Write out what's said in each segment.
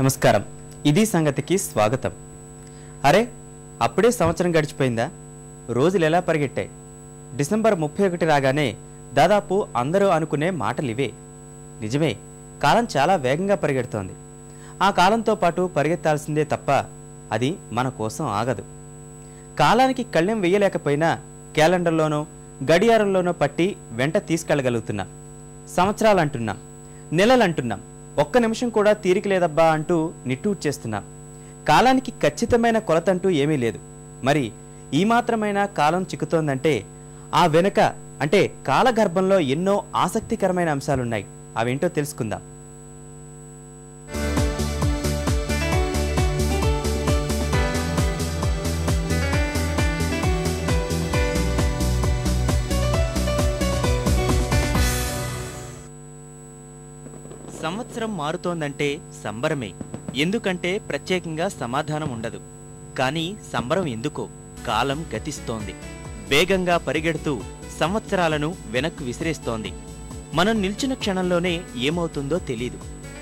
నమస్కారం. ఇది సంగతికి స్వాగతం. అరే అప్పుడే సంవత్సరం గడిచిపోయిందా? రోజులు ఎలా పరిగెట్టాయి? డిసెంబర్ ముప్పై ఒకటి రాగానే దాదాపు అందరూ అనుకునే మాటలివే నిజమే కాలం చాలా వేగంగా పరిగెడుతోంది. ఆ కాలంతో పాటు పరిగెత్తాల్సిందే తప్ప అది మన కోసం ఆగదు. కాలానికి కళ్ళెం వేయలేకపోయినా క్యాలెండర్లోనో గడియారంలోనో పట్టి వెంట తీసుకెళ్ళగలుగుతున్నాం సంవత్సరాలు అంటున్నాం నెలలు అంటున్నాం ఒక్క నిమిషం కూడా తీరిక లేదబ్బా అంటూ నిట్టూర్చేస్తున్నాం కాలానికి ఖచ్చితమైన కొలతంటూ ఏమీ లేదు. మరి ఈ మాత్రమైన కాలం చిక్కుతోందంటే ఆ వెనుక అంటే కాలగర్భంలో ఎన్నో ఆసక్తికరమైన అంశాలున్నాయి. అవేంటో తెలుసుకుందాం. సంవత్సరం మారుతోందంటే సంబరమే. ఎందుకంటే ప్రత్యేకంగా సమాధానం ఉండదు. కానీ సంబరం ఎందుకో? కాలం గతిస్తోంది. వేగంగా పరిగెడుతూ సంవత్సరాలను వెనక్కు విసిరేస్తోంది. మనం నిల్చిన క్షణంలోనే ఏమవుతుందో తెలీదు.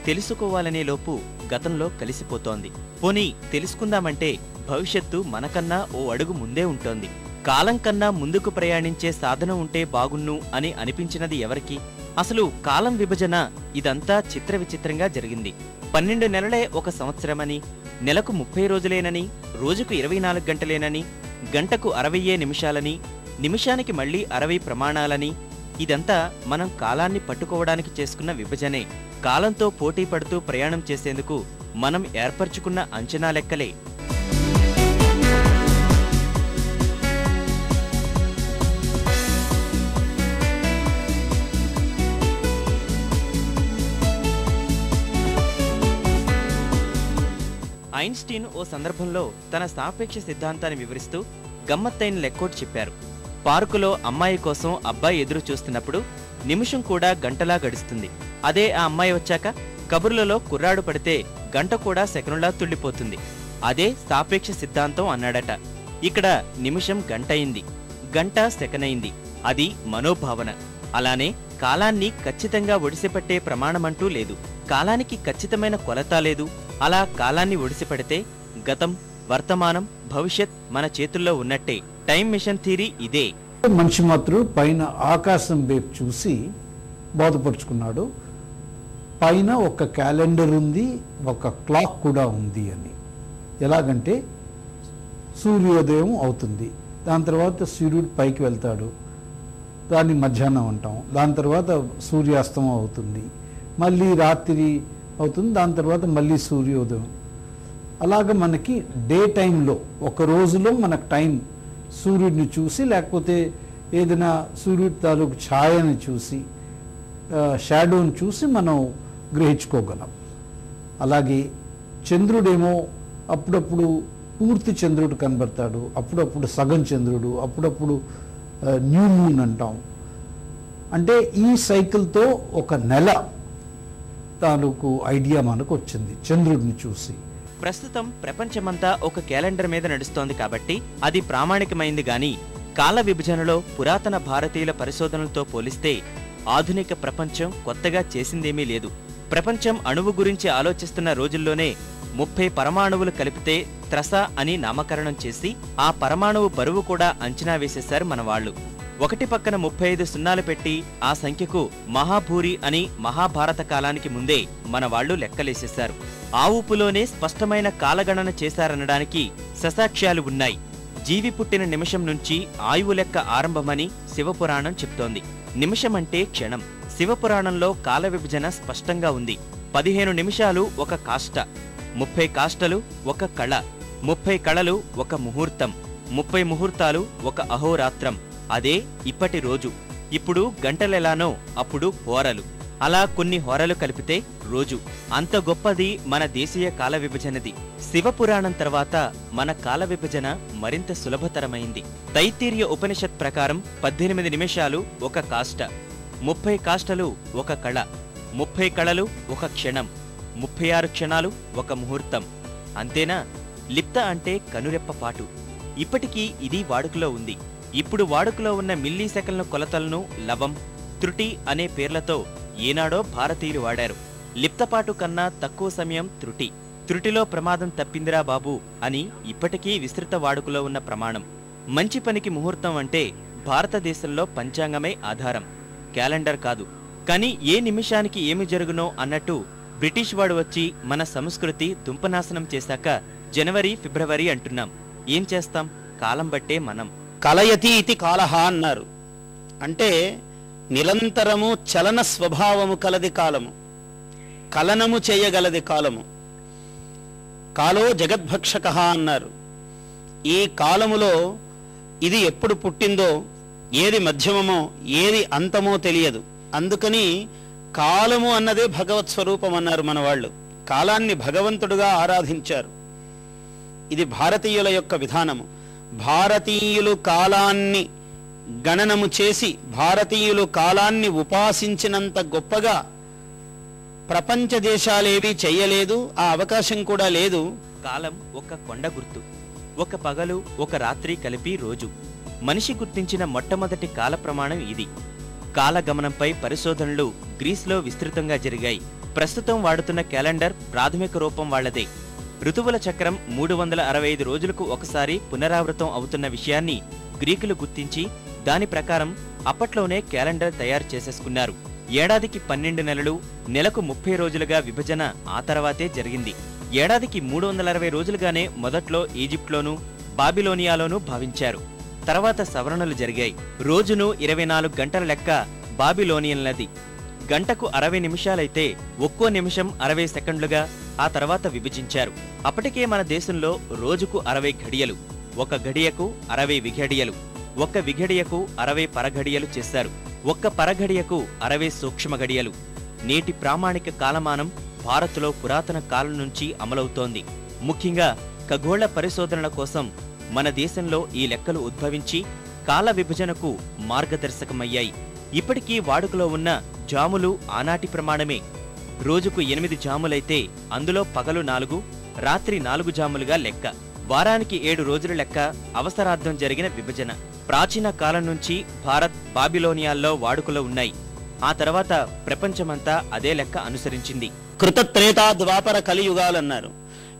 తెలుసుకోవాలనే లోపు గతంలో కలిసిపోతోంది. పోనీ తెలుసుకుందామంటే భవిష్యత్తు మనకన్నా ఓ అడుగు ముందే ఉంటోంది. కాలం కన్నా ముందుకు ప్రయాణించే సాధనం ఉంటే బాగున్ను అని అనిపించినది ఎవరికి? అసలు కాలం విభజన ఇదంతా చిత్ర విచిత్రంగా జరిగింది. పన్నెండు నెలలే ఒక సంవత్సరమని నెలకు ముప్పై రోజులేనని రోజుకు ఇరవై నాలుగు గంటలేనని గంటకు అరవయ్యే నిమిషాలని నిమిషానికి మళ్ళీ అరవై ప్రమాణాలని ఇదంతా మనం కాలాన్ని పట్టుకోవడానికి చేసుకున్న విభజనే. కాలంతో పోటీ పడుతూ ప్రయాణం చేసేందుకు మనం ఏర్పరచుకున్న అంచనా లెక్కలే. ఐన్స్టీన్ ఓ సందర్భంలో తన సాపేక్ష సిద్ధాంతాన్ని వివరిస్తూ గమ్మత్తైన లెక్కోటి చెప్పారు. పార్కులో అమ్మాయి కోసం అబ్బాయి ఎదురు చూస్తున్నప్పుడు నిమిషం కూడా గంటలా గడుస్తుంది. అదే ఆ అమ్మాయి వచ్చాక కబుర్లలో కుర్రాడు పడితే గంట కూడా సెకనులా తుళ్ళిపోతుంది. అదే సాపేక్ష సిద్ధాంతం అన్నాడట. ఇక్కడ నిమిషం గంటయింది. గంట సెకనైంది అది మనోభావన. అలానే కాలాన్ని ఖచ్చితంగా ఒడిసిపట్టే ప్రమాణమంటూ లేదు. కాలానికి ఖచ్చితమైన కొలత లేదు. అలా కాలాన్ని ఒడిసిపెడితే గతం వర్తమానం భవిష్యత్ మన చేతుల్లో ఉన్నట్టే. టైం మిషన్ థీరీ ఇదే. మనిషి మాత్రం పైన ఆకాశం వైపు చూసి బాధపరుచుకున్నాడు. పైన ఒక క్యాలెండర్ ఉంది ఒక క్లాక్ కూడా ఉంది అని. ఎలాగంటే సూర్యోదయం అవుతుంది. దాని తర్వాత సూర్యుడు పైకి వెళ్తాడు. దాన్ని మధ్యాహ్నం అంటాం. దాని తర్వాత సూర్యాస్తమం అవుతుంది. మళ్ళీ రాత్రి అవుతుంది. దాని తర్వాత మళ్ళీ సూర్యోదయం. అలాగ మనకి డే టైంలో ఒక రోజులో మనకు టైం సూర్యుడిని చూసి లేకపోతే ఏదైనా సూర్యుడి తాలూకు ఛాయని చూసి షాడోని చూసి మనం గ్రహించుకోగలం. అలాగే చంద్రుడేమో అప్పుడప్పుడు పూర్తి చంద్రుడు కనబడతాడు అప్పుడప్పుడు సగం చంద్రుడు అప్పుడప్పుడు న్యూ మూన్ అంటాం. అంటే ఈ సైకిల్తో ఒక నెల తాలూకు ఐడియా మనకు వచ్చింది. చంద్రుడిని చూసి. ప్రస్తుతం ప్రపంచమంతా ఒక క్యాలెండర్ మీద నడుస్తోంది కాబట్టి అది ప్రామాణికమైంది గాని కాల విభజనలో పురాతన భారతీయుల పరిశోధనలతో పోలిస్తే ఆధునిక ప్రపంచం కొత్తగా చేసిందేమీ లేదు. ప్రపంచం అణువు గురించి ఆలోచిస్తున్న రోజుల్లోనే ముప్పై పరమాణువులు కలిపితే త్రస అని నామకరణం చేసి ఆ పరమాణువు బరువు కూడా అంచనా వేసేశారు మన వాళ్ళు ఒకటి పక్కన ముప్పై ఐదు సున్నాలు పెట్టి ఆ సంఖ్యకు మహాభూరి అని మహాభారత కాలానికి ముందే మన వాళ్ళు లెక్కలేసేశారు. ఆ ఊపులోనే స్పష్టమైన కాలగణన చేశారనడానికి ససాక్ష్యాలు ఉన్నాయి. జీవి పుట్టిన నిమిషం నుంచి ఆయువు లెక్క ఆరంభమని శివపురాణం చెప్తోంది. నిమిషమంటే క్షణం. శివపురాణంలో కాల విభజన స్పష్టంగా ఉంది. పదిహేను నిమిషాలు ఒక కాష్ట. ముప్పై కాష్టలు ఒక కళ. ముప్పై కళలు ఒక ముహూర్తం. ముప్పై ముహూర్తాలు ఒక అహోరాత్రం. అదే ఇప్పటి రోజు. ఇప్పుడు గంటలెలానో అప్పుడు హోరలు. అలా కొన్ని హోరలు కలిపితే రోజు. అంత గొప్పది మన దేశీయ కాల విభజనది. శివపురాణం తర్వాత మన కాల విభజన మరింత సులభతరమైంది. తైత్తీర్య ఉపనిషత్ ప్రకారం పద్దెనిమిది నిమిషాలు ఒక కాష్ట. ముప్పై కాష్టలు ఒక కళ. ముప్పై కళలు ఒక క్షణం. ముప్పై ఆరు క్షణాలు ఒక ముహూర్తం. అంతేనా? లిప్త అంటే కనురెప్ప పాటు. ఇప్పటికీ ఇది వాడుకలో ఉంది. ఇప్పుడు వాడుకలో ఉన్న మిల్లీ సెకన్ల కొలతలను లవం త్రుటి అనే పేర్లతో ఏనాడో భారతీయులు వాడారు. లిప్తపాటు కన్నా తక్కువ సమయం త్రుటి. త్రుటిలో ప్రమాదం తప్పిందిరా బాబు అని ఇప్పటికీ విస్తృత వాడుకలో ఉన్న ప్రమాణం. మంచి పనికి ముహూర్తం అంటే భారతదేశంలో పంచాంగమే ఆధారం. క్యాలెండర్ కాదు. కానీ ఏ నిమిషానికి ఏమి జరుగునో అన్నట్టు బ్రిటిష్ వాడు వచ్చి మన సంస్కృతి దుంపనాశనం చేశాక జనవరి ఫిబ్రవరి అంటున్నాం. ఏం చేస్తాం? కాలం బట్టే మనం. కలయతి ఇది కాలహ అన్నారు. అంటే నిరంతరము చలన స్వభావము కలది కాలము. కలనము చేయగలది కాలము. కాలో జగద్భక్షక అన్నారు. ఈ కాలములో ఇది ఎప్పుడు పుట్టిందో ఏది మధ్యమమో ఏది అంతమో తెలియదు. అందుకని కాలము అన్నదే భగవత్ స్వరూపం అన్నారు మన వాళ్ళు కాలాన్ని భగవంతుడుగా ఆరాధించారు. ఇది భారతీయుల యొక్క విధానము. భారతీయులు కాలాన్ని గణనము చేసి భారతీయులు కాలాన్ని ఉపాసించినంత గొప్పగా ప్రపంచ దేశాలేవి చెయ్యలేదు ఆ అవకాశం కూడా లేదు. కాలం ఒక కొండ గుర్తు ఒక పగలు ఒక రాత్రి కలిపి రోజు. మనిషి గుర్తించిన మొట్టమొదటి కాల ప్రమాణం ఇది. కాలగమనంపై పరిశోధనలు గ్రీస్లో విస్తృతంగా జరిగాయి. ప్రస్తుతం వాడుతున్న క్యాలెండర్ ప్రాథమిక రూపం వాళ్ళదే ఋతువుల చక్రం మూడు వందల అరవై ఐదు రోజులకు ఒకసారి పునరావృతం అవుతున్న విషయాన్ని గ్రీకులు గుర్తించి దాని ప్రకారం అప్పట్లోనే క్యాలెండర్ తయారు చేసేసుకున్నారు. ఏడాదికి పన్నెండు నెలలు నెలకు ముప్పై రోజులుగా విభజన ఆ తర్వాతే జరిగింది. ఏడాదికి మూడు వందల అరవై రోజులుగానే మొదట్లో ఈజిప్ట్లోనూ బాబిలోనియాలోనూ భావించారు. తర్వాత సవరణలు జరిగాయి. రోజును ఇరవై నాలుగు గంటల లెక్క బాబిలోనియన్లది గంటకు అరవై నిమిషాలైతే ఒక్కో నిమిషం అరవై సెకండ్లుగా ఆ తర్వాత విభజించారు. అప్పటికే మన దేశంలో రోజుకు అరవై ఘడియలు ఒక గడియకు అరవై విఘడియలు ఒక్క విఘడియకు అరవై పరఘడియలు చేశారు. ఒక్క పరఘడియకు అరవై సూక్ష్మ గడియలు నేటి ప్రామాణిక కాలమానం భారత్లో పురాతన కాలం నుంచి అమలవుతోంది. ముఖ్యంగా ఖగోళ పరిశోధనల కోసం మన దేశంలో ఈ లెక్కలు ఉద్భవించి కాల విభజనకు మార్గదర్శకమయ్యాయి. ఇప్పటికీ వాడుకలో ఉన్న జాములు ఆనాటి ప్రమాణమే. రోజుకు ఎనిమిది జాములైతే అందులో పగలు నాలుగు రాత్రి నాలుగు జాములుగా లెక్క. వారానికి ఏడు రోజుల లెక్క అవసరార్థం జరిగిన విభజన. ప్రాచీన కాలం నుంచి భారత్ బాబిలోనియాల్లో వాడుకలో ఉన్నాయి. ఆ తర్వాత ప్రపంచమంతా అదే లెక్క అనుసరించింది. కృతత్రేతా ద్వాపర కలియుగాలన్నారు.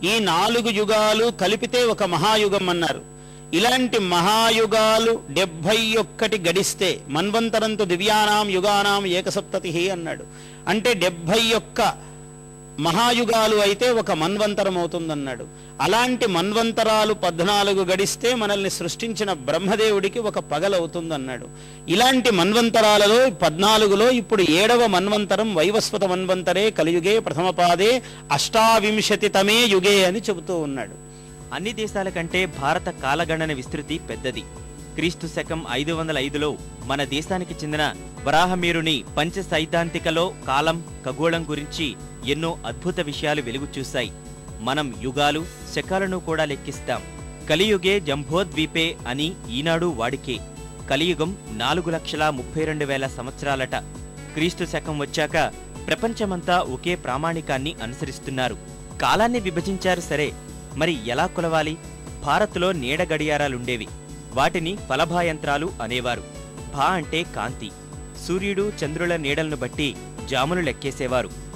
ఈ నాలుగు యుగాలు కలిపితే ఒక మహాయుగం అన్నారు. ఇలాంటి మహాయుగాలు డెబ్భై ఒక్కటి గడిస్తే మన్వంతరంతు దివ్యానాం యుగానాం ఏకసప్తతి అన్నాడు. అంటే డెబ్భై ఒక్క మహాయుగాలు అయితే ఒక మన్వంతరం అవుతుందన్నాడు అలాంటి మన్వంతరాలు పద్నాలుగు గడిస్తే మనల్ని సృష్టించిన బ్రహ్మదేవుడికి ఒక పగలవుతుందన్నాడు. ఇలాంటి మన్వంతరాలలో పద్నాలుగులో ఇప్పుడు ఏడవ మన్వంతరం వైవస్వత మన్వంతరే కలియుగే ప్రథమపాదే అష్టావింశతి తమే యుగే అని చెబుతూ ఉన్నాడు. అన్ని దేశాల కంటే భారత కాలగణన విస్తృతి పెద్దది. క్రీస్తు శకం ఐదు వందల ఐదులో మన దేశానికి చెందిన వరాహమీరుని పంచ సైద్ధాంతికలో కాలం ఖగోళం గురించి ఎన్నో అద్భుత విషయాలు వెలుగు చూశాయి. మనం యుగాలు శకాలను కూడా లెక్కిస్తాం. కలియుగే జంభోద్వీపే అని ఈనాడు వాడికే. కలియుగం నాలుగు లక్షల ముప్పై రెండు వేల సంవత్సరాలట. క్రీస్తు శకం వచ్చాక ప్రపంచమంతా ఒకే ప్రామాణికాన్ని అనుసరిస్తున్నారు. కాలాన్ని విభజించారు సరే మరి ఎలా కొలవాలి? భారత్లో నీడ గడియారాలుండేవి. వాటిని ఫలభాయంత్రాలు అనేవారు. భా అంటే కాంతి. సూర్యుడు చంద్రుల నీడలను బట్టి జాములు లెక్కేసేవారు.